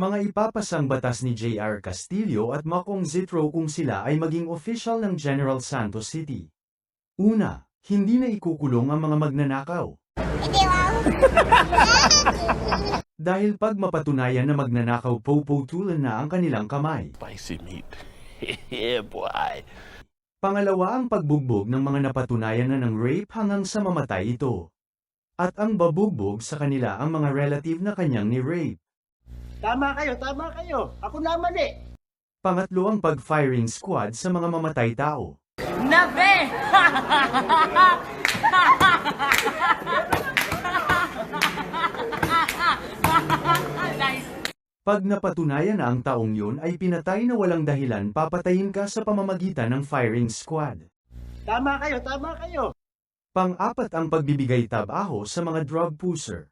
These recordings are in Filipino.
Mga ipapasang batas ni J.R. Castillo at Macong Zitro kung sila ay maging official ng General Santos City. Una, hindi na ikukulong ang mga magnanakaw. Dahil pag mapatunayan na magnanakaw po-po-tulan na ang kanilang kamay. Spicy meat. yeah, boy. Pangalawa ang pagbugbog ng mga napatunayan na ng rape hanggang sa mamatay ito. At ang babugbog sa kanila ang mga relative na kanyang ni-rape. Tama kayo, tama kayo. Ako naman eh. Pangatlo ang pag-firing squad sa mga mamatay tao. Nabe! nice. Pag napatunayan na ang taong yun ay pinatay na walang dahilan papatayin ka sa pamamagitan ng firing squad. Tama kayo, tama kayo. Pang-apat ang pagbibigay tabaho sa mga drug pusher.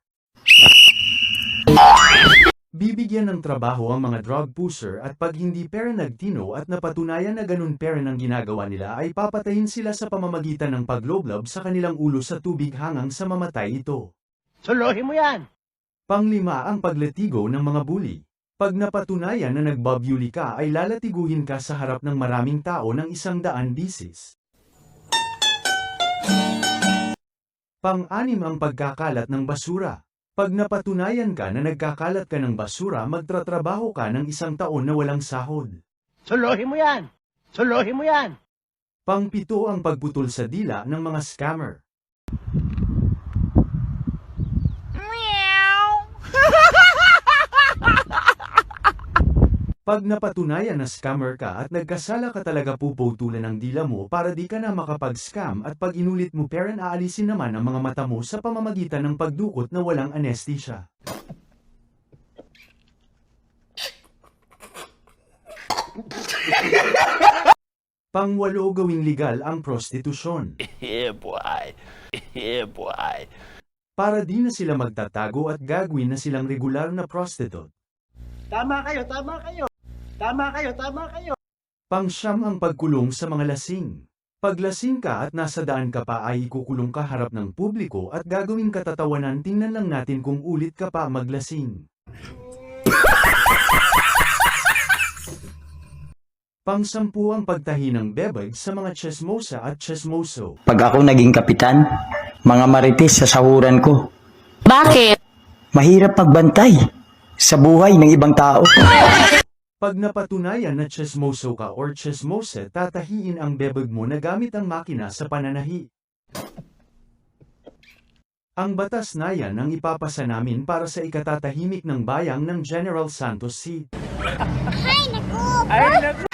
Bibigyan ng trabaho ang mga drug pusher at pag hindi pera nagtino at napatunayan na ganun pera ng ginagawa nila ay papatayin sila sa pamamagitan ng pagloblob sa kanilang ulo sa tubig hanggang sa mamatay ito. Suluhin mo yan. Panglima ang paglatigo ng mga bully. Pag napatunayan na nagbabyuli ka ay lalatiguhin ka sa harap ng maraming tao ng isang daan bisis. Pang-anim ang pagkakalat ng basura. Pag napatunayan ka na nagkakalat ka ng basura magtratrabaho ka ng isang taon na walang sahod. Suluhin mo yan. Suluhin mo yan. Pangpito ang pagputol sa dila ng mga scammer. Pag napatunayan na scammer ka at nagkasala ka talaga puputulan ang dila mo para di ka na makapag-scam at pag inulit mo peren aalisin naman ang mga mata mo sa pamamagitan ng pagdukot na walang anesthesia. Pangwalo gawing legal ang prostitusyon. Yeah, boy. Yeah, boy. Para di na sila magtatago at gagawin na silang regular na prostitute. Tama kayo, tama kayo. Tama kayo, tama kayo. Pangsyam ang pagkulong sa mga lasing. Paglasing ka at nasa daan ka pa ay ikukulong ka harap ng publiko at gagawing katatawanan tingnan lang natin kung ulit ka pa maglasing. Pangsampu ang pagtahi ng bebag sa mga chismosa at chismoso. Pag ako naging kapitan, mga marites sa sahuran ko. Bakit? Mahirap magbantay sa buhay ng ibang tao. Pag napatunayan na chismoso ka or chismosa, tatahiin ang bebag mo na gamit ang makina sa pananahi. Ang batas na yan ang ipapasa namin para sa ikatatahimik ng bayang ng General Santos City. Hi,